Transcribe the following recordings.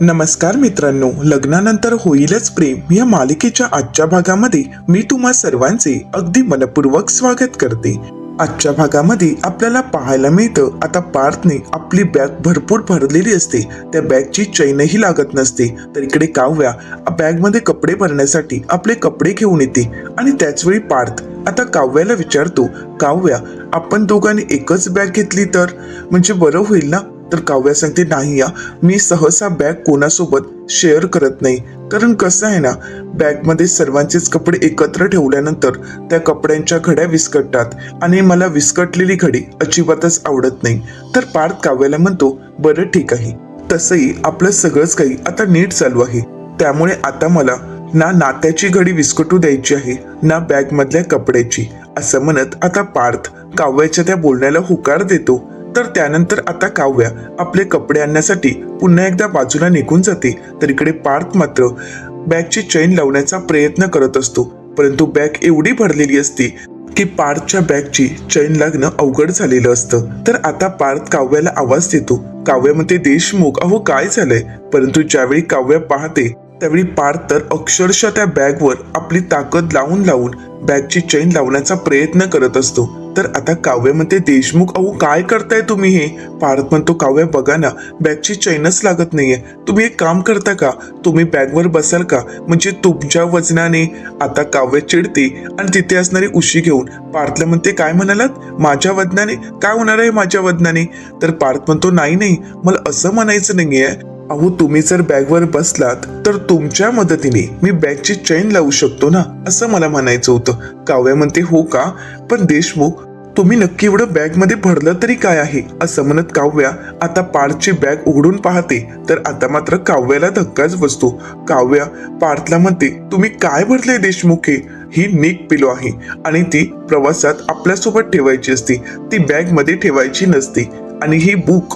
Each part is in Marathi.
नमस्कार मित्रांनो लग्नानंतर होईलच प्रेम या मालिकेच्या आजच्या भागामध्ये मी तुम्हा सर्वांचे अगदी मनपूर्वक स्वागत करते. आजच्या भागामध्ये आपल्याला पाहायला मिळतं आता पार्थने आपली बॅग भरपूर भरलेली असते. त्या बॅगची चैनही लागत नसते. तर इकडे काव्या बॅगमध्ये कपडे भरण्यासाठी आपले कपडे घेऊन येते. आणि त्याचवेळी पार्थ आता काव्याला विचारतो काव्या आपण दोघांनी एकच बॅग घेतली तर? म्हणजे बरं होईल ना? तर काव्या सांगते नाही या. मी सहसा बॅग कोणासोबत शेअर करत नाही. कारण कसं आहे ना बॅगमध्ये सर्वांचेच कपडे एकत्र ठेवल्यानंतर त्या कपड्यांच्या घड्या विस्कटतात आणि मला विस्कटलेली घडी अजिबातच आवडत नाही. तर पार्थ काव्याला म्हणतो बरं ठीक आहे. तसंही आपलं सगळंच काही आता नीट चालू आहे. त्यामुळे आता मला ना नात्याची घडी विस्कटू द्यायची आहे ना बॅगमधल्या कपड्याची असं म्हणत आता पार्थ काव्याच्या त्या बोलण्याला हुकार देतो. तर त्यानंतर आता काव्या आपले कपडे आणण्यासाठी पुन्हा एकदा बाजूला निघून जाते तर इकडे पार्थ मात्र बॅगची चैन लावण्याचा प्रयत्न करत असतो. परंतु बॅग एवढी भरलेली असते की पार्थच्या बॅगची चैन लागणं अवघड झालेलं असतं. तर आता पार्थ काव्याला आवाज देतो. काव्यामध्ये देशमुख अहो काय झालंय? परंतु ज्यावेळी काव्या पाहते त्यावेळी पार्थ तर अक्षरशः त्या बॅगवर आपली ताकद लावून लावून बॅगची चैन लावण्याचा प्रयत्न करत असतो. तर आता काव्यामध्ये देशमुख अहो काय करताय तुम्ही हे? पारत म्हणतो काव्य बघा ना बॅगची चैनच लागत नाहीये. तुम्ही एक काम करता का? तुम्ही बॅगवर बसाल का? म्हणजे तुमच्या वजनाने आता काव्य चिडते आणि तिथे असणारी उशी घेऊन पार्थला म्हणते काय म्हणालात? माझ्या वजनाने? काय होणार आहे माझ्या वजनाने? तर पार्थ म्हणतो नाही नाही मला असं म्हणायचं नाहीये. अहो तुम्ही जर बॅगवर बसलात तर तुमच्या मदतीने मी बॅगची चैन लावू शकतो ना असं मला म्हणायचं होतं. काव्या म्हणते हो का? पण देशमुख तुम्ही नक्की एवढं बॅगमध्ये भरलं तरी काय आहे? असं म्हणत काव्या आता पार्थची बॅग उघडून पाहते. तर आता मात्र काव्याला धक्काच बसतो. काव्या पार्थला म्हणते तुम्ही काय भरले देशमुख हे? ही नीक पिलो आहे. आणि ती प्रवासात आपल्यासोबत ठेवायची असते. ती बॅगमध्ये ठेवायची नसते. आणि ही बुक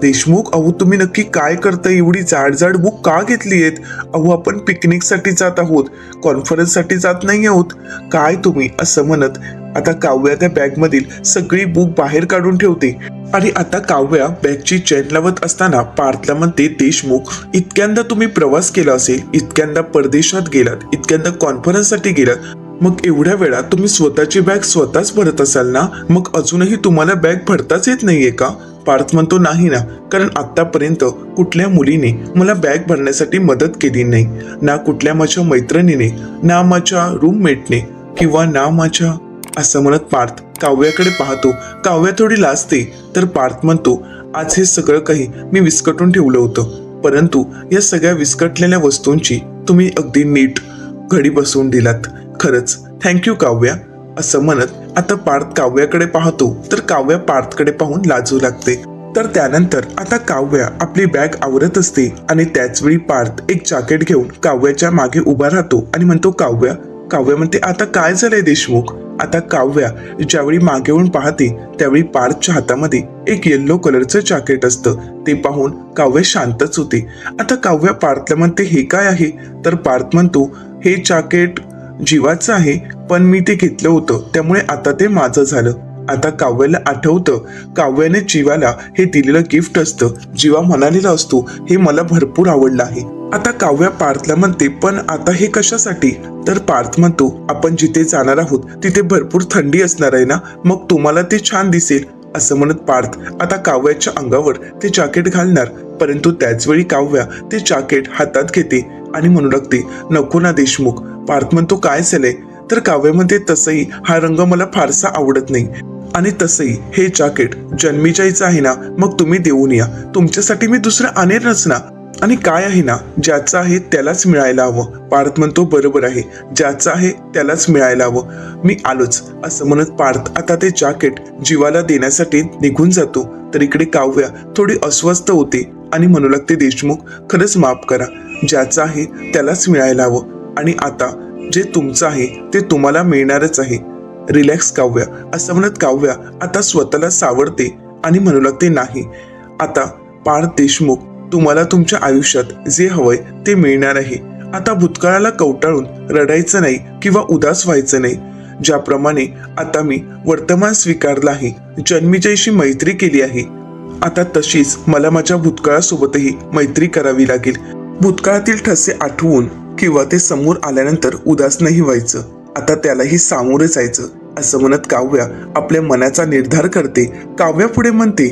देशमुख अहो तुम्ही नक्की काय करता एवढी जाड जाड बुक का घेतली आहेत? अहो आपण पिकनिकसाठी जात आहोत. कॉन्फरन्ससाठी जात नाही आहोत. काय तुम्ही? असं म्हणत आता काव्या त्या बॅगमधील सगळी बुक बाहेर काढून ठेवते. आणि आता काव्या बॅगची चैन लावत असताना पार्थला म्हणते देशमुख इतक्यांदा तुम्ही प्रवास केला असेल इतक्यांदा परदेशात गेलात इतक्यांदा कॉन्फरन्ससाठी गेलात मग एवढ्या वेळा तुम्ही स्वतःची बॅग स्वतःच भरत असाल ना? मग अजूनही तुम्हाला बॅग भरताच येत नाहीये का? पार्थ म्हणतो नाही ना कारण आत्तापर्यंत कुठल्या मुलीने मला बॅग भरण्यासाठी मदत केली नाही. ना कुठल्या माझ्या मैत्रिणीने ना माझ्या रूममेटने किंवा ना माझ्या असं म्हणत पार्थ काव्याकडे पाहतो. काव्या थोडी लाजते तर पार्थ म्हणतो आज हे सगळं काही मी विस्कटून ठेवलं होतं. परंतु या सगळ्या विस्कटलेल्या वस्तूंची तुम्ही अगदी नीट घडी बसवून दिलात. खरंच थँक्यू काव्या असं म्हणत आता पार्थ काव्याकडे पाहतो तर काव्या पार्थकडे पाहून लाजू लागते. तर त्यानंतर आता काव्या आपली बॅग आवरत असते आणि त्याच वेळी पार्थ एक जॅकेट घेऊन काव्याच्या मागे उभा राहतो आणि म्हणतो काव्या काव्या म्हणते आता काय झालंय देशमुख? आता काव्या ज्यावेळी मागे येऊन पाहते त्यावेळी पार्थच्या हातामध्ये एक येल्लो कलरचं जॅकेट असतं. ते पाहून काव्य शांतच होते. आता काव्या पार्थला म्हणते हे काय आहे? तर पार्थ म्हणतो हे जॅकेट जीवाचं आहे पण मी ते घेतलं होतं. त्यामुळे आता ते माझं झालं. आता काव्याला आठवतं काव्याने जीवाला हे दिलेलं गिफ्ट असतं. जीवा म्हणालेला असतो हे मला भरपूर आवडलं आहे. आता काव्या पार्थला म्हणते पण आता हे कशासाठी? तर पार्थ म्हणतो आपण जिथे जाणार आहोत तिथे भरपूर थंडी असणार आहे ना? मग तुम्हाला ते छान दिसेल. असं म्हणत पार्थ आता काव्याच्या अंगावर ते जॅकेट घालणार. परंतु त्याच वेळी काव्या ते जॅकेट हातात घेते आणि म्हणू लागते नको ना देशमुख पार्थ म्हणतो काय झालंय तर काव्यामध्ये तसंही हा रंग मला फारसा आवडत नाही. आणि तसंही हे जॅकेट जन्मीजाईचं आहे ना मग तुम्ही देऊन या. तुमच्यासाठी मी दुसरं आणेनच ना. आणि काय आहे ना ज्याचं आहे त्यालाच मिळायला हवं. पार्थ म्हणतो बरोबर आहे. ज्याचं आहे त्यालाच मिळायला हवं. मी आलोच असं म्हणत पार्थ आता ते जॅकेट जीवाला देण्यासाठी निघून जातो. तर इकडे काव्या थोडी अस्वस्थ होते आणि म्हणू लागते देशमुख खरंच माफ करा. ज्याचं आहे त्यालाच मिळायला हवं. आणि आता जे तुमचं आहे ते तुम्हाला मिळणारच आहे. रिलॅक्स काव्या. असं म्हणत काव्या आता स्वतःला सावरते आणि म्हणू लागते नाही आता पार्थ देशमुख तुम्हाला तुमच्या आयुष्यात जे हवंय ते मिळणार आहे. आता भूतकाळाला कवटाळून रडायचं नाही किंवा उदास व्हायचं नाही. ज्याप्रमाणे आता मी वर्तमान स्वीकारलं आहे जन्मीजाईशी मैत्री केली आहे आता तशीच मला माझ्या भूतकाळासोबतही मैत्री करावी लागेल. भूतकाळातील ठसे आठवून किंवा ते समोर आल्यानंतर उदास नाही व्हायचं. आता त्यालाही सामोरे जायचं असं म्हणत काव्या आपल्या मनाचा निर्धार करते. काव्या पुढे म्हणते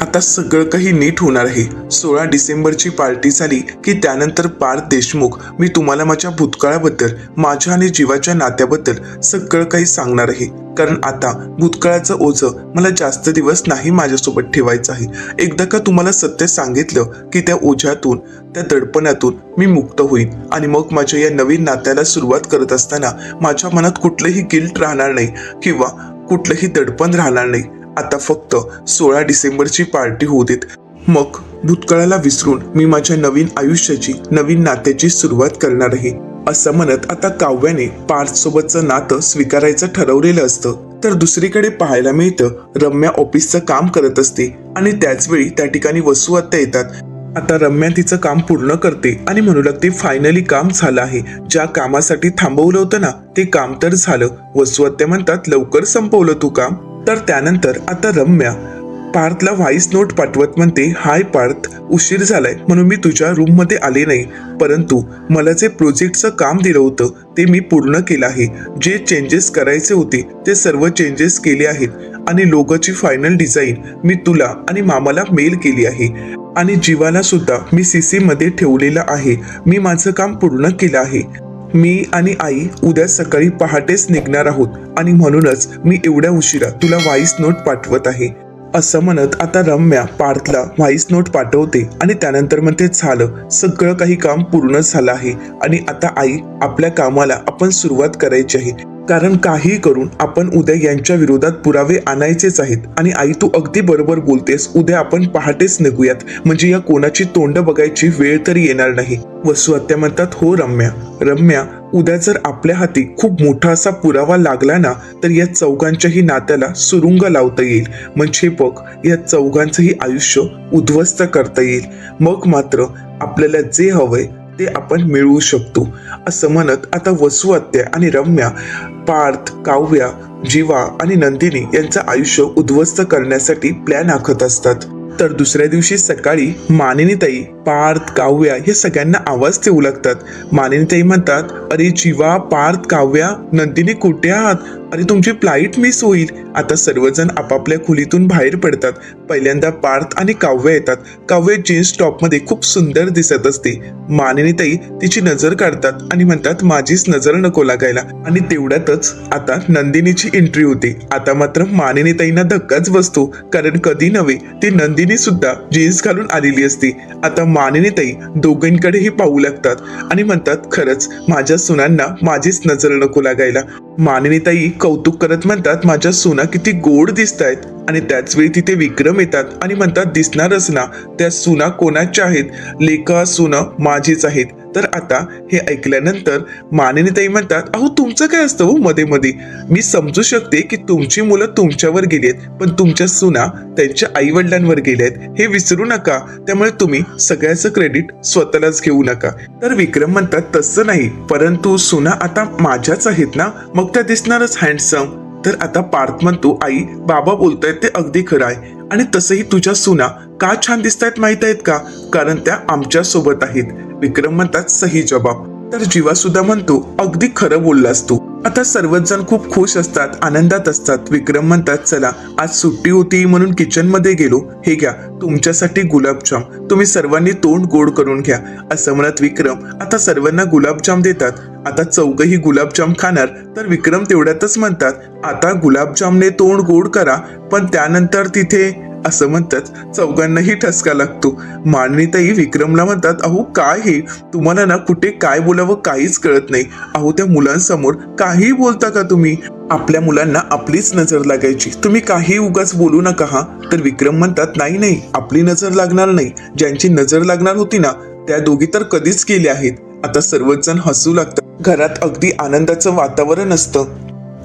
आता सगळं काही नीट होणार आहे. सोळा डिसेंबरची पार्टी झाली की त्यानंतर पार्थ देशमुख मी तुम्हाला माझ्या भूतकाळाबद्दल माझ्या आणि जीवाच्या नात्याबद्दल सगळं काही सांगणार आहे. कारण आता भूतकाळाचं ओझं मला जास्त दिवस नाही माझ्यासोबत ठेवायचं आहे. एकदा का तुम्हाला सत्य सांगितलं की त्या ओझ्यातून त्या दडपणातून मी मुक्त होईन आणि मग माझ्या या नवीन नात्याला सुरुवात करत असताना माझ्या मनात कुठलंही गिल्ट राहणार नाही किंवा कुठलंही दडपण राहणार नाही. आता फक्त सोळा डिसेंबरची पार्टी होऊ देत. मग भूतकाळाला विसरून मी माझ्या नवीन आयुष्याची नवीन नात्याची सुरुवात करणार आहे. असं म्हणत आता काव्याने पार्थ सोबतचं नातं स्वीकारायचं ठरवलेलं असतं. तर दुसरीकडे पाहायला मिळतं रम्या ऑफिसचं काम करत असते आणि त्याच वेळी त्या ठिकाणी वसू आत्या येतात. आता रम्या तिचं काम पूर्ण करते आणि म्हणू लागते फायनली काम झालं आहे. ज्या कामासाठी थांबवलं होतं ना ते काम तर झालं. वसुआत्या म्हणतात लवकर संपवलं तू काम. तर त्यानंतर आता रम्या पार्थला व्हॉइस नोट पाठवत म्हणते हाय पार्थ उशीर झालाय. म्हणून मी तुझ्या रूममध्ये आले नाही. परंतु मला जे प्रोजेक्टचं काम दिलं होतं. ते मी पूर्ण केलं आहे. जे चेंजेस करायचे होते ते सर्व चेंजेस केले आहेत. आणि लोगोची फायनल डिझाईन मी तुला आणि मामाला मेल केली आहे. आणि जीवाला सुद्धा मी सी मध्ये ठेवलेलं आहे. मी माझं काम पूर्ण केलं आहे. मी आणि आई उद्या सकाळी पहाटेच निघणार आहोत आणि म्हणूनच मी एवढ्या उशिरा तुला व्हॉइस नोट पाठवत आहे. असं म्हणत आता रम्या पार्थला व्हॉइस नोट पाठवते आणि त्यानंतर मग ते झालं. सगळं काही काम पूर्ण झालं आहे आणि आता आई आपल्या कामाला आपण सुरुवात करायची आहे. कारण काही करून आपण उद्या यांच्या विरोधात पुरावे आणायचेच आहेत. आणि आई तू अगदी बरोबर बोलतेस. उद्या आपण पहाटेच निघूयात. म्हणजे या कोणाची तोंड बघायची वेळ तरी येणार नाही. वसू आत्या म्हणतात हो रम्या. रम्या उद्या जर आपल्या हाती खूप मोठा असा पुरावा लागला ना तर या चौघांच्याही नात्याला सुरुंग लावता येईल. म्हणजे बघ या चौघांचंही आयुष्य उद्ध्वस्त करता येईल. मग मात्र आपल्याला जे हवंय ते आपण मिळवू शकतो. असं म्हणत आता वसू आणि रम्या पार्थ काव्या जीवा आणि नंदिनी यांचं आयुष्य उद्ध्वस्त करण्यासाठी प्लॅन आखत असतात. तर दुसऱ्या दिवशी सकाळी मानिनीताई पार्थ काव्या हे सगळ्यांना आवाज देऊ लागतात. मानिनीताई म्हणतात अरे जीवा पार्थ काव्या नंदिनी कुठे आहात? अरे तुमची फ्लाईट मिस होईल. आता सर्वजण आपापल्या खोलीतून बाहेर पडतात. पहिल्यांदा पार्थ आणि काव्य येतात. काव्य जीन्स टॉपमध्ये खूप सुंदर दिसत असते. मानिनीताई तिची नजर काढतात आणि म्हणतात माझीच नजर नको लागायला. आणि तेवढ्यातच आता नंदिनीची एंट्री होते. आता मात्र मानिनीताईंना धक्काच बसतो. कारण कधी नव्हे ती नंदिनी सुद्धा जीन्स घालून आलेली असते. आता मानिनीताई दोघांकडेही पाहू लागतात आणि म्हणतात खरंच माझ्या सुनांना माझीच नजर नको लागायला. मानिनीताई कौतुक करत म्हणतात माझ्या सुना किती गोड दिसत आहेत आणि त्याच वेळी तिथे विक्रम येतात आणि म्हणतात दिसणारच ना त्या सुना कोणाच्या आहेत? लेखा सुना माझीच आहेत. तर आता हे ऐकल्यानंतर मानिनीताई म्हणतात अहो तुमचं काय असतं हो मध्ये मध्ये? मी समजू शकते की तुमची मुलं तुमच्यावर गेली आहेत पण तुमच्या सुना त्यांच्या आई वडिलांवर गेल्या आहेत. हे विसरू नका. त्यामुळे तुम्ही सगळ्याचं क्रेडिट स्वतःलाच घेऊ नका. तर विक्रम म्हणतात तसं नाही. परंतु सुना आता माझ्याच आहेत ना? मग त्या दिसणारच हँडसम तर आता पार्थ म्हणतो आई बाबा बोलतायत ते अगदी खरं आहे. आणि तसंही तुझ्या सुना का छान दिसतायत माहीत आहेत का? कारण त्या आमच्यासोबत आहेत. विक्रम म्हणतात सही जबाब. तर जीवा सुद्धा म्हणतो अगदी खरं बोललास तू. आता सर्वच जण खूप खुश असतात आनंदात असतात. विक्रम म्हणतात चला आज सुट्टी होती म्हणून किचनमध्ये गेलो. हे घ्या तुमच्यासाठी गुलाबजाम. तुम्ही सर्वांनी तोंड गोड करून घ्या. असं म्हणत विक्रम आता सर्वांना गुलाबजाम देतात. आता चौघही गुलाबजाम खाणार तर विक्रम तेवढ्यातच म्हणतात आता गुलाबजामने तोंड गोड करा पण त्यानंतर तिथे असं म्हणतात. चौघांनाही ठसका लागतो. माननीताई विक्रमला म्हणतात अहो काय हे? तुम्हाला ना कुठे काय बोलावं काहीच कळत नाही. अहो त्या मुलांसमोर काही बोलता का तुम्ही? आपल्या मुलांना आपलीच नजर लागायची. तुम्ही काही उगाच बोलू नका हा. तर विक्रम म्हणतात नाही नाही आपली नजर लागणार नाही. ज्यांची नजर लागणार होती ना त्या दोघी तर कधीच गेल्या आहेत. आता सर्वच जण हसू लागतात. घरात अगदी आनंदाचं वातावरण असतं.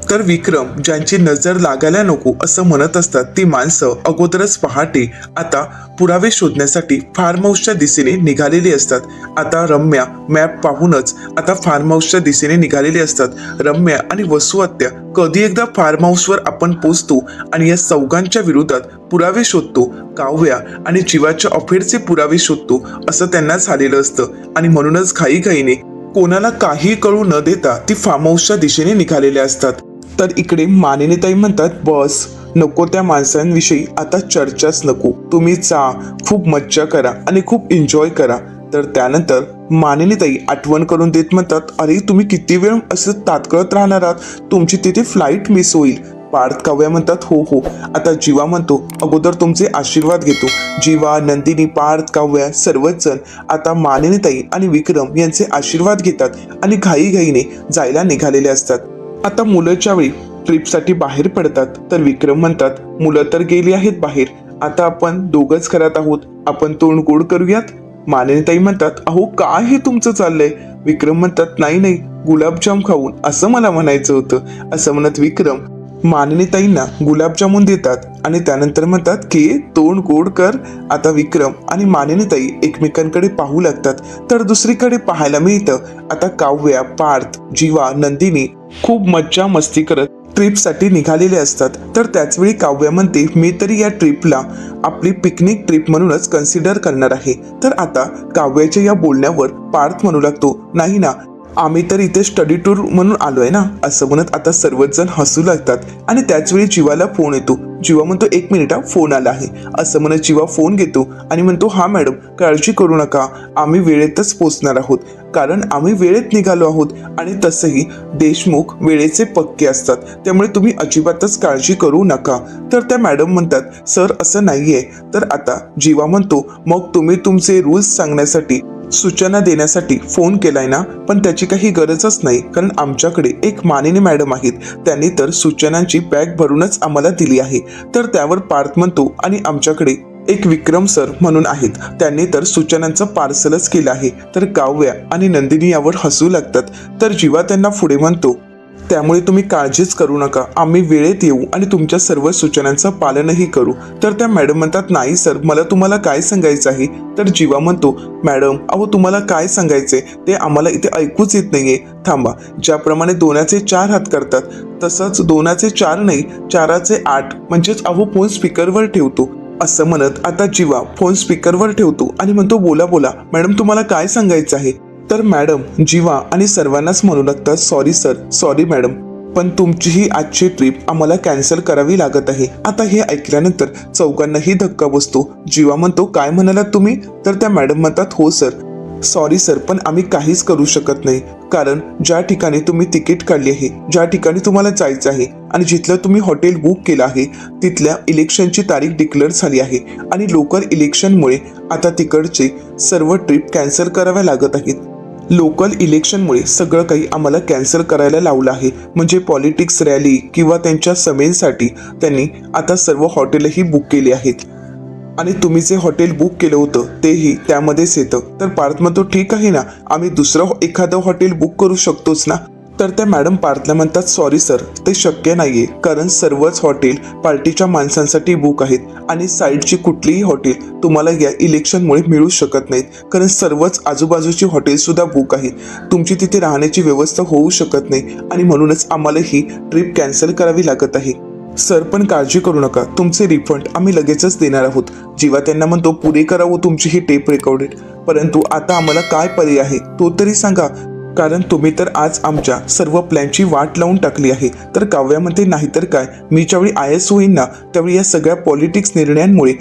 तर विक्रम ज्यांची नजर लागायला नको असं म्हणत असतात ती माणसं अगोदरच पहाटे. आता पुरावे शोधण्यासाठी फार्म हाऊसच्या दिशेने निघालेली असतात. आता रम्या मॅप पाहूनच आता फार्म हाऊसच्या दिशेने निघालेली असतात. रम्या आणि वसुहत्या कधी एकदा फार्म हाऊसवर आपण पोचतो आणि या चौघांच्या विरोधात पुरावे शोधतो. काव्या आणि जीवाच्या अफेअरचे पुरावे शोधतो असं त्यांना झालेलं असतं. आणि म्हणूनच घाईघाईने कोणाला काही कळू न देता ती फार्म हाऊसच्या दिशेने निघालेल्या असतात. तर इकडे मानिनीताई म्हणतात बस नको त्या माणसांविषयी आता चर्चाच नको. तुम्ही जा खूप मज्जा करा आणि खूप एन्जॉय करा. तर त्यानंतर मानिनीताई आठवण करून देत म्हणतात अरे तुम्ही किती वेळ असं तात्कळत राहणार आहात? तुमची तिथे फ्लाईट मिस होईल. पार्थ काव्या म्हणतात हो हो. आता जीवा म्हणतो अगोदर तुमचे आशीर्वाद घेतो. जीवा नंदिनी पार्थ काव्या सर्वच जण आता मानिनीताई आणि विक्रम यांचे आशीर्वाद घेतात आणि घाईघाईने जायला निघालेले असतात. आता मुलंच्या वेळी ट्रिपसाठी बाहेर पडतात. तर विक्रम म्हणतात मुलं तर गेली आहेत बाहेर. आता आपण दोघंच करत आहोत. आपण तोंड गोड करूयात? मानिनीताई म्हणतात अहो काय हे तुमचं चाललंय? विक्रम म्हणतात नाही नाही गुलाबजाम खाऊन असं मला म्हणायचं होतं. असं म्हणत विक्रम माननीताईंना गुलाबजामुन देतात आणि त्यानंतर म्हणतात की तोंड गोड कर आता विक्रम आणि माननीताई एकमेकांकडे पाहू लागतात. तर दुसरीकडे पाहायला मिळतं. आता काव्या पार्थ जीवा नंदिनी खूप मज्जा मस्ती करत ट्रिपसाठी निघालेले असतात. तर त्याचवेळी काव्या म्हणते मी तरी या ट्रिपला आपली पिकनिक ट्रिप म्हणूनच कन्सिडर करणार आहे. तर आता काव्याच्या या बोलण्यावर पार्थ म्हणू लागतो नाही ना आम्ही तर इथे स्टडी टूर म्हणून आलोय ना. असं म्हणत आता सर्वच जण हसू लागतात. आणि त्याचवेळी जीवाला फोन येतो. जीवा म्हणतो एक मिनिट हा फोन आला आहे. असं म्हणत जीवा फोन घेतो आणि म्हणतो हा मॅडम काळजी करू नका. आम्ही वेळेतच पोचणार आहोत. कारण आम्ही वेळेत निघालो आहोत आणि तसंही देशमुख वेळेचे पक्के असतात. त्यामुळे तुम्ही अजिबातच काळजी करू नका. तर त्या मॅडम म्हणतात सर असं नाहीये. तर आता जीवा म्हणतो मग तुम्ही तुमचे रूल्स सांगण्यासाठी सूचना देण्यासाठी फोन केलाय ना पण त्याची काही गरजच नाही कारण आमच्याकडे एक मानिनी मॅडम आहेत. त्यांनी तर सूचनांची बॅग भरूनच आम्हाला दिली आहे. तर त्यावर पार्थ म्हणतो आणि आमच्याकडे एक विक्रम सर म्हणून आहेत. त्यांनी तर सूचनांचं पार्सलच केलं आहे. तर काव्या आणि नंदिनी यावर हसू लागतात. तर जीवा त्यांना पुढे म्हणतो त्यामुळे तुम्ही काळजीच करू नका. आम्ही वेळेत येऊ आणि तुमच्या सर्व सूचनांचं पालनही करू. तर त्या मॅडम म्हणतात नाही सर मला तुम्हाला काय सांगायचं आहे? तर जीवा म्हणतो मॅडम अहो तुम्हाला काय सांगायचंय? ते आम्हाला इथे ऐकूच येत नाहीये. थांबा. ज्याप्रमाणे दोनाचे चार हात करतात तसंच दोनाचे चार नाही चाराचे आठ. म्हणजेच अहो फोन स्पीकरवर ठेवतो. असं म्हणत आता जीवा फोन स्पीकरवर ठेवतो आणि म्हणतो बोला बोला. मॅडम तुम्हाला काय सांगायचं आहे? तर मॅडम जीवा आणि सर्वांनाच म्हणू लागतात सॉरी सर सॉरी मॅडम पण तुमची ही आजची ट्रिप आम्हाला कॅन्सल करावी लागत आहे. आता हे ऐकल्यानंतर चौघांनाही धक्का बसतो. जीवा म्हणतो काय म्हणालात तुम्ही? तर त्या मॅडम म्हणतात हो सर सॉरी सर पण आम्ही काहीच करू शकत नाही. कारण ज्या ठिकाणी तुम्ही तिकीट काढली आहे ज्या ठिकाणी तुम्हाला जायचं आहे आणि जिथलं तुम्ही हॉटेल बुक केलं आहे तिथल्या इलेक्शनची तारीख डिक्लेअर झाली आहे आणि लोकल इलेक्शनमुळे आता तिकडचे सर्व ट्रिप कॅन्सल कराव्या लागत आहेत. लोकल इलेक्शनमुळे सगळं काही आम्हाला कॅन्सल करायला लावलं आहे. म्हणजे पॉलिटिक्स रॅली किंवा त्यांच्या समेलसाठी त्यांनी आता सर्व हॉटेलही बुक केली आहेत. आणि तुम्ही जे हॉटेल बुक केलं होतं तेही त्यामध्येच येतं. तर पार्थ म्हणतो ठीक आहे ना? आम्ही दुसरं एखादं हॉटेल बुक करू शकतोच ना? तर त्या मॅडम पार्थला म्हणतात सॉरी सर ते शक्य नाहीये. कारण सर्वच हॉटेल पार्टीच्या माणसांसाठी बुक आहेत आणि साईडची कुठलीही हॉटेल तुम्हाला या इलेक्शनमुळे मिळू शकत नाहीत. कारण सर्वच आजूबाजूची हॉटेलसुद्धा बुक आहेत. तुमची तिथे राहण्याची व्यवस्था होऊ शकत नाही आणि म्हणूनच आम्हाला ही ट्रिप कॅन्सल करावी लागत आहे. सर पण काळजी करू नका. तुमचे रिफंड आम्ही लगेचच देणार आहोत. जेव्हा त्यांना म्हणतो पुरे करावं तुमची ही टेप रेकॉर्डेड परंतु आता आम्हाला काय पर्याय आहे? तो तरी सांगा. कारण तुम्ही तर आज आमच्या सर्व प्लॅनची वाट लावून टाकली आहे. तर काव्यामध्ये नाहीतर काय? मी ज्यावेळी आय एस होईन ना त्यावेळी या सगळ्या पॉलिटिक्स निर्णयांमुळे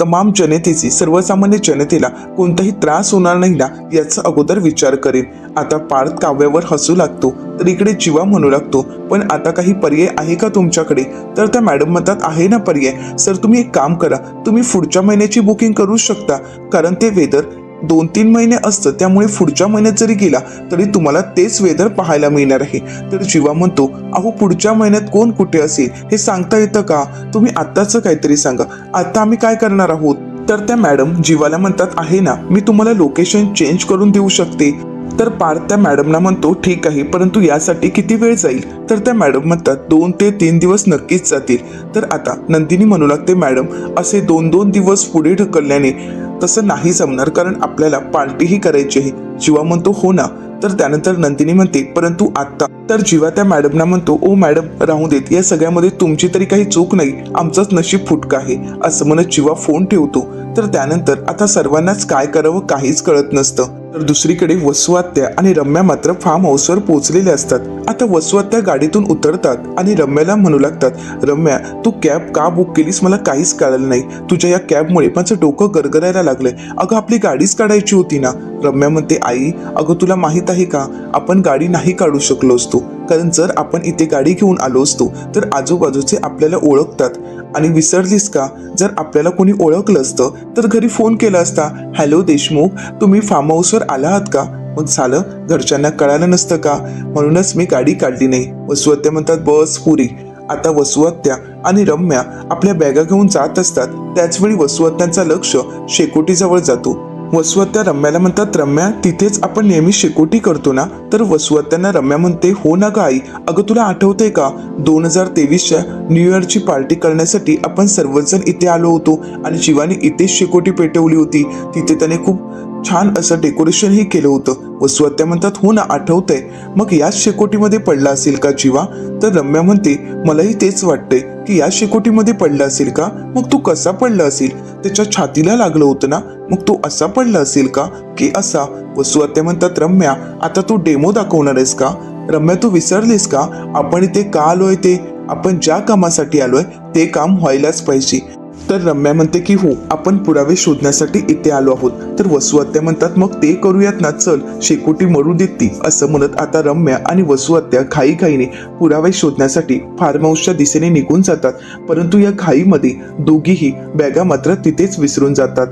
तमाम जनतेची सर्वसामान्य जनतेला कोणताही त्रास होणार नाही ना याचा अगोदर विचार करेन. आता पार्थ काव्यावर हसू लागतो तर इकडे जीवा म्हणू लागतो पण आता काही पर्याय आहे का तुमच्याकडे? तर त्या मॅडम म्हणतात आहे ना पर्याय. सर तुम्ही एक काम करा तुम्ही पुढच्या महिन्याची बुकिंग करू शकता कारण ते वेदर दोन तीन महिने असतं त्यामुळे पुढच्या महिन्यात जरी गेला तरी तुम्हाला तेच वेदर पाहायला मिळणार आहे. तर जीवा म्हणतो अहो पुढच्या महिन्यात कोण कुठे असेल? हे सांगता येतं का? तुम्ही आत्ताच काहीतरी सांगा. आता आम्ही काय करणार आहोत? तर त्या मॅडम जीवाला म्हणतात आहे ना मी तुम्हाला लोकेशन चेंज करून देऊ शकते. तर पार्थ त्या मॅडमना म्हणतो ठीक आहे परंतु यासाठी किती वेळ जाईल? तर त्या मॅडम म्हणतात दोन ते तीन दिवस नक्कीच जातील. तर आता नंदिनी म्हणू लागते मॅडम असे दोन दोन दिवस पुढे ढकलल्याने तसं नाही जमणार कारण आपल्याला पार्टीही करायची आहे. जीवा म्हणतो हो ना. तर त्यानंतर नंदिनी म्हणते परंतु आता तर जीवा त्या मॅडमना म्हणतो ओ मॅडम राहू देत. या सगळ्यामध्ये तुमची तरी काही चूक नाही. आमचंच नशीब फुटका आहे. असं म्हणत जीवा फोन ठेवतो. तर त्यानंतर आता सर्वांनाच काय करावं काहीच कळत नसतं. तर दुसरीकडे वसुआत्या आणि रम्या मात्र फार्म हाऊसवर पोहोचलेल्या असतात. आता वसुआत्या गाडीतून उतरतात आणि रम्याला म्हणू लागतात रम्या तू कॅब का बुक केलीस? मला काहीच कळलं नाही. तुझ्या या कॅबमुळे माझं डोकं गरगरायला लागलंय. अगं आपली गाडीच काढायची होती ना? रम्या म्हणते आई अगं तुला माहीत आहे का? आपण गाडी नाही काढू शकलो असतो. कारण जर आपण इथे गाडी घेऊन आलो असतो तर आजूबाजूचे आपल्याला ओळखतात. आणि विसरलीस का? जर आपल्याला कोणी ओळखलं असतं तर घरी फोन केला असता हॅलो देशमुख तुम्ही फार्म हाऊसवर आला आहात का? मग झालं घरच्यांना कळालं नसतं का? म्हणूनच मी गाडी काढली नाही. वसुहत्या म्हणतात बस पुरी. आता वसुहत्या आणि रम्या आपल्या बॅगा घेऊन जात असतात. त्याचवेळी वसुहत्यांचा लक्ष शेकोटीजवळ जातो. वसुहत्या रम्याला म्हणतात रम्या तिथेच आपण नेहमी शेकोटी करतो ना? तर वसुहत्यांना रम्या म्हणते हो ना ग आई अगं तुला आठवते का? दोन हजार तेवीसच्या न्यू इयरची पार्टी करण्यासाठी आपण सर्वजण इथे आलो होतो आणि शिवानी इथेच शेकोटी पेटवली होती. तिथे त्याने खूप छान असं डेकोरेशनही केलं होतं. वसुहत्या म्हणतात हो ना आठवतंय. मग याच शेकोटीमध्ये पडला असेल का जीवा? तर रम्या म्हणते मलाही तेच वाटतंय की या शेकोटीमध्ये पडला असेल का? मग तू कसा पडला असेल? त्याच्या छातीला लागलं होतं ना? मग तो असा पडला असेल का? की असा? वसुहत्या म्हणतात रम्या आता तू डेमो दाखवणार आहेस का? रम्या तू विसरलीस का? आपण इथे का आलोय ते? आपण ज्या कामासाठी आलोय ते काम व्हायलाच पाहिजे. तर रम्या म्हणते की हो आपण पुरावे शोधण्यासाठी इथे आलो आहोत. तर वसुहत्या म्हणतात मग ते करूयात ना? चल शेकोटी मरू देती असं म्हणत आता रम्या आणि वसू अत्या घाईघाईने पुरावे शोधण्यासाठी फार्म हाऊसच्या दिशेने निघून जातात. परंतु या घाईमध्ये दोघीही बॅगा मात्र तिथेच विसरून जातात.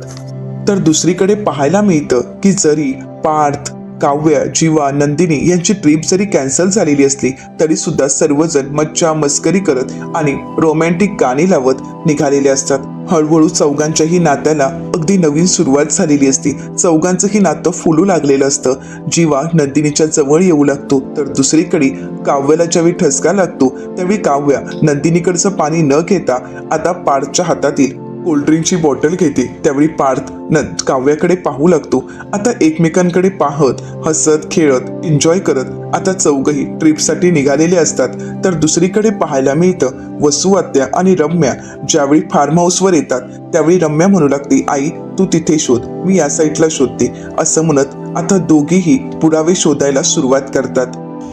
तर दुसरीकडे पाहायला मिळतं की जरी पार्थ काव्य जीवा नंदिनी यांची ट्रिप जरी कॅन्सल झालेली असली तरी सुद्धा सर्वजण मज्जा मस्करी करत आणि रोमॅन्टिक गाणी लावत निघालेले असतात. हळूहळू चौघांच्याही नात्याला अगदी नवीन सुरुवात झालेली असती. चौघांचंही नातं फुलू लागलेलं असतं. जीवा नंदिनीच्या जवळ येऊ लागतो तर दुसरीकडे काव्याला ज्यावेळी ठसका लागतो त्यावेळी काव्या नंदिनीकडचं पाणी न घेता आता पार्थच्या हातातील कोल्ड्रिंकची बॉटल घेते त्यावेळी पार्थ न काव्याकडे पाहू लागतो. आता एकमेकांकडे पाहत हसत खेळत एन्जॉय करत आता चौघही ट्रिपसाठी निघालेले असतात. तर दुसरीकडे पाहायला मिळतं वसुआत्या आणि रम्या ज्यावेळी फार्म हाऊसवर येतात. त्यावेळी रम्या म्हणू लागते आई तू तिथे शोध मी या साईडला शोधते. असं म्हणत आता दोघीही पुरावे शोधायला सुरुवात करतात.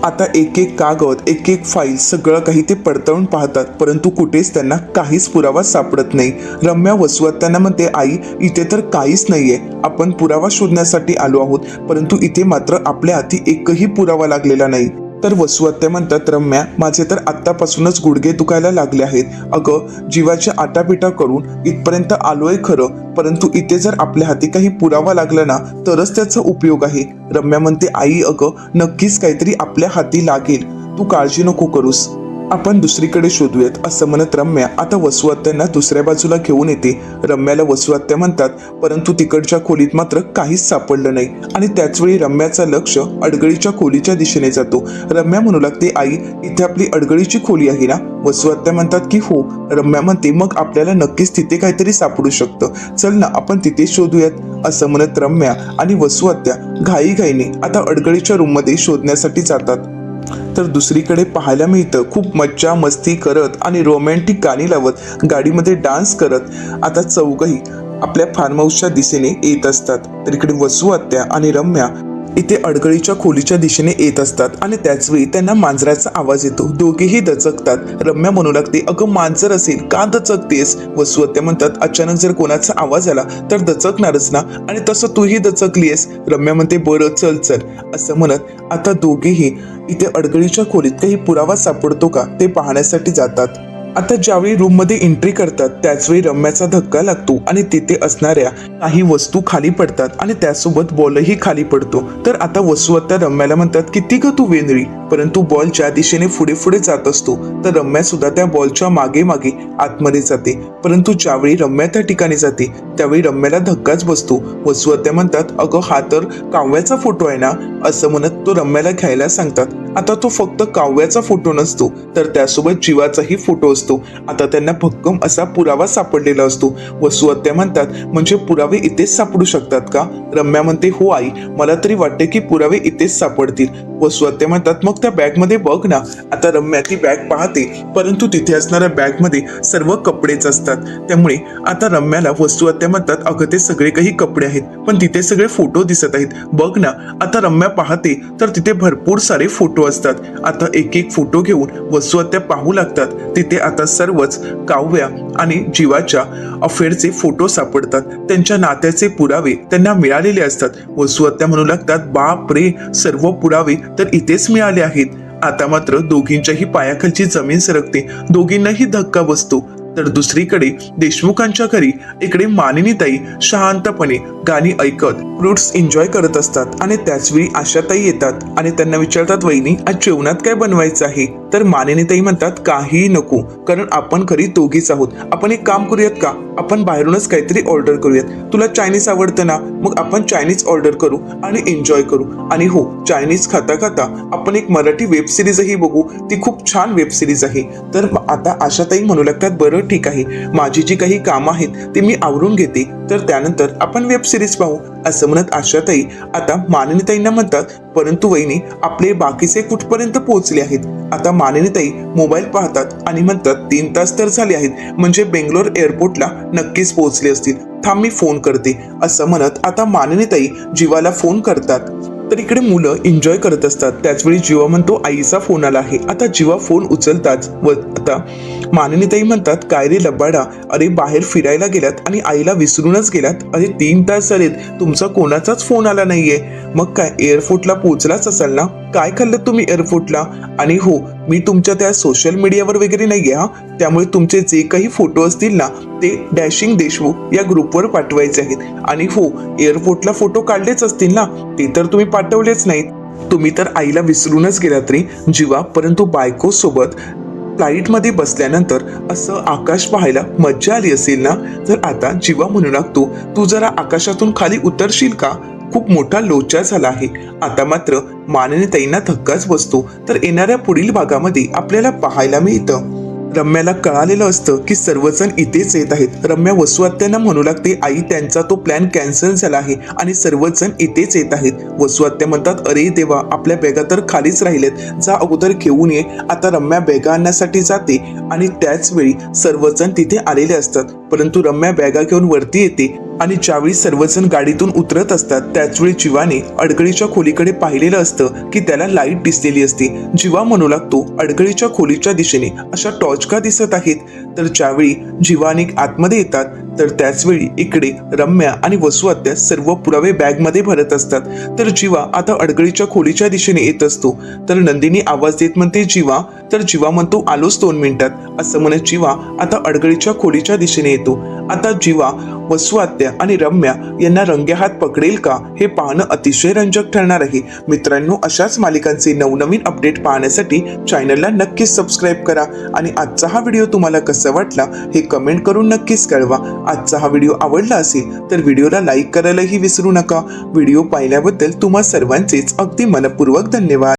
आता एक एक कागद एक एक फाईल सगळं काही ते पडताळून पाहतात. परंतु कुठेच त्यांना काहीच पुरावा सापडत नाही. रम्या वसुआत त्यांना म्हणते आई इथे तर काहीच नाहीये. आपण पुरावा शोधण्यासाठी आलो आहोत. परंतु इथे मात्र आपल्या हाती एकही पुरावा लागलेला नाही. तर वसुहत्या म्हणतात रम्या माझे तर आत्तापासूनच गुडघे दुखायला लागले आहेत. अगं जीवाची आटापिटा करून इथपर्यंत आलोय खरं परंतु इथे जर आपल्या हाती काही पुरावा लागला ना तरच त्याचा उपयोग आहे. रम्या म्हणते आई अगं नक्कीच काहीतरी आपल्या हाती लागेल. तू काळजी नको करूस. आपण दुसरीकडे शोधूयात असं म्हणत रम्या आता वसुआत्यांना दुसऱ्या बाजूला घेऊन येते. रम्याला वसुआत्या म्हणतात परंतु तिकडच्या खोलीत मात्र काहीच सापडलं नाही. आणि त्याचवेळी रम्याचं लक्ष अडगळीच्या खोलीच्या दिशेने जातो. रम्या म्हणू लागते आई इथे आपली अडगळीची खोली आहे ना? वसुआत्या म्हणतात की हो. रम्या म्हणते मग आपल्याला नक्कीच तिथे काहीतरी सापडू शकतं. चल ना आपण तिथे शोधूयात. असं म्हणत रम्या आणि वसुआत्या घाईघाईने आता अडगळीच्या रूममध्ये शोधण्यासाठी जातात. तर दुसरीकडे पाहायला मिळतं खूप मज्जा मस्ती करत आणि रोमॅन्टिक गाणी लावत गाडीमध्ये डान्स करत आता चौघही आपल्या फार्म हाऊसच्या दिशेने येत असतात. तर इकडे वसू आत्या आणि रम्या इथे अडगळीच्या खोलीच्या दिशेने येत असतात आणि त्याचवेळी त्यांना मांजराचा आवाज येतो. दोघेही दचकतात. रम्या म्हणू लागते अगं मांजर असेल का दचकतेस? वसुहत्या म्हणतात अचानक जर कोणाचा आवाज आला तर दचकणारच ना आणि तसं तूही दचकलीयस. रम्या म्हणते बरं चल चल. असं म्हणत आता दोघेही इथे अडगळीच्या खोलीत काही पुरावा सापडतो का ते पाहण्यासाठी जातात. आता ज्यावेळी रूममध्ये एंट्री करतात त्याचवेळी रम्याचा धक्का लागतो आणि तिथे असणाऱ्या काही वस्तू खाली पडतात आणि त्यासोबत बॉलही खाली पडतो. तर आता वसुहत्या रम्याला म्हणतात किती ग तू वेंदळी परंतु बॉल ज्या दिशेने पुढे पुढे जात असतो तर रम्या सुद्धा त्या बॉलच्या मागे मागे आतमध्ये जाते. परंतु ज्यावेळी रम्या त्या ठिकाणी जाते त्यावेळी रम्याला धक्काच बसतो वसुहत्या म्हणतात अगं हा तर काव्याचा फोटो आहे ना? असं म्हणत तो रम्याला घ्यायला सांगतात. आता तो फक्त काव्याचा फोटो नसतो तर त्यासोबत जीवाचाही फोटो असतो. आता त्यांना भक्कम असा पुरावा सापडलेला असतो वसू वसुहत्या म्हणतात म्हणजे पुरावे इथेच सापडू शकतात का? रम्या म्हणते हो आई मला तरी वाटते की पुरावे इथेच सापडतील. वसुहत्या म्हणतात मग त्या बॅगमध्ये बघ ना. आता रम्या ती बॅग पाहते परंतु तिथे असणाऱ्या बॅगमध्ये सर्व कपडेच असतात. त्यामुळे आता रम्याला वसुहत्या म्हणतात अगं ते सगळे काही कपडे आहेत पण तिथे सगळे फोटो दिसत आहेत. बघ ना आता रम्या पाहते तर तिथे भरपूर सारे फोटो असतात. आता एक एक फोटो घेऊन वसुहत्या पाहू लागतात. तिथे आता सर्वच काव्या आणि जीवाच्या अफेअरचे फोटो सापडतात. त्यांच्या नात्याचे पुरावे त्यांना मिळालेले असतात. वसुहत्या म्हणू लागतात बाप रे सर्व पुरावे तर इथेच मिळाले आहेत. आता मात्र दोघींच्याही पायाखालची जमीन सरकते. दोघींनाही धक्का बसतो. तर दुसरीकडे देशमुखांच्या घरी इकडे मानिनीताई शांतपणे गाणी ऐकत फ्रुट्स एन्जॉय करत असतात. आणि त्याचवेळी आशाताई येतात आणि त्यांना विचारतात वहिनी आज जेवणात काय बनवायचं आहे? तर मानिनीताई म्हणतात काहीही नको कारण आपण खरी दोघीच आहोत. आपण एक काम करूयात का? आपण बाहेरूनच काहीतरी ऑर्डर करूयात. तुला चायनीज आवडतं ना मग आपण चायनीज ऑर्डर करू आणि एन्जॉय करू. आणि हो चायनीज खाता खाता आपण एक मराठी वेब सिरीजही बघू. ती खूप छान वेब सिरीज आहे. तर आता आशाताई म्हणू लागतात बरं ठीक आहे. माझी जी काही कामं आहेत ते मी आवरून घेते. तर त्यानंतर आपण वेब सिरीज पाहू. असं म्हणत आशाताई. आता मानिनीताईंना म्हणतात परंतु वहिनी आपले बाकीचे कुठपर्यंत पोहोचले आहेत? आता मानिनीताई मोबाईल पाहतात आणि म्हणतात तीन तास तर झाले आहेत म्हणजे बेंगलोर एअरपोर्टला नक्कीच पोहोचले असतील. थांब मी फोन करते. असं म्हणत आता मानिनीताई जीवाला फोन करतात. तर इकडे मुलं एन्जॉय करत असतात. त्याचवेळी जीवा म्हणतो आईचा फोन आला आहे. आता जीवा फोन उचलताच व आता मानिनीताई म्हणतात काय रे लबाडा? अरे बाहेर फिरायला गेलात आणि आईला विसरूनच गेल्यात अरे तीन तास झालेत तुमचा कोणाचाच फोन आला नाहीये. मग काय एअरपोर्टला पोहोचलाच असाल ना? काय खाल्लं तुम्ही एअरपोर्टला आणि हो मी तुमच्या त्या सोशल मीडियावर वगैरे नाहीये हा. त्यामुळे तुमचे जे काही फोटो असतील ना ते डॅशिंग देशमुख या ग्रुपवर पाठवायचे आहेत. आणि हो एअरपोर्टला फोटो काढलेच असतील ना ते तर तुम्ही पाठवलेच नाहीत. तुम्ही तर आईला विसरूनच गेलात रे जीवा. परंतु बायको सोबत फ्लाईटमध्ये बसल्यानंतर असं आकाश पाहायला मज्जा आली असेल ना? तर आता जीवा म्हणू लागतो तू जरा आकाशातून खाली उतरशील का? खूप मोठा लोचा झाला आहे. आता मात्र माननीताईंना धक्काच बसतो तर येणाऱ्या पुढील भागामध्ये आपल्याला पाहायला मिळतं. रम्याला कळालेलं असतं की सर्वजण इथेच येत आहेत. रम्या वसुआत्यांना म्हणू लागते आई त्यांचा तो प्लॅन कॅन्सल झाला आहे आणि सर्वजण इथेच येत आहेत. वसुआत्या म्हणतात अरे देवा आपल्या बॅगा तर खालीच राहिलेत जा अगोदर घेऊन ये. आता रम्या बॅगा आणण्यासाठी जाते आणि त्याच वेळी सर्वजण तिथे आलेले असतात. परंतु रम्या बॅगा घेऊन वरती येते आणि ज्यावेळी सर्वजण गाडीतून उतरत असतात त्याचवेळी जीवाने अडगळीच्या खोलीकडे पाहिलेलं असतं की त्याला लाइट दिसलेली असते. जीवा म्हणू लागतो अडगळीच्या खोलीच्या दिशेने अशा टॉर्च का दिसत आहेत. तर ज्यावेळी जीवानिक आतमध्ये येतात तर त्याचवेळी इकडे रम्या आणि वसुहत्या सर्व पुरावे बॅगमध्ये भरत असतात. तर जीवा आता अडगळीच्या खोलीच्या दिशेने येत असतो. तर नंदिनी आवाज देत म्हणते जीवा तर जीवा म्हणतो आलोच दोन मिनिटात. असं म्हणत जीवा आता अडगळीच्या खोलीच्या दिशेने येतो. आता जीवा वसुहत्या आणि रम्या यांना रंग्याहात पकडेल का हे पाहणं अतिशय रंजक ठरणार आहे. मित्रांनो अशाच मालिकांचे नवनवीन अपडेट पाहण्यासाठी चॅनलला नक्कीच सबस्क्राईब करा आणि आजचा हा व्हिडिओ तुम्हाला कसा वाटला हे कमेंट करून नक्कीच कळवा. आजचा हा व्हिडिओ आवडला असेल तर व्हिडिओला लाईक करायलाही विसरू नका. व्हिडिओ पाहिल्याबद्दल तुम्हा सर्वांचेच अगदी मनपूर्वक धन्यवाद.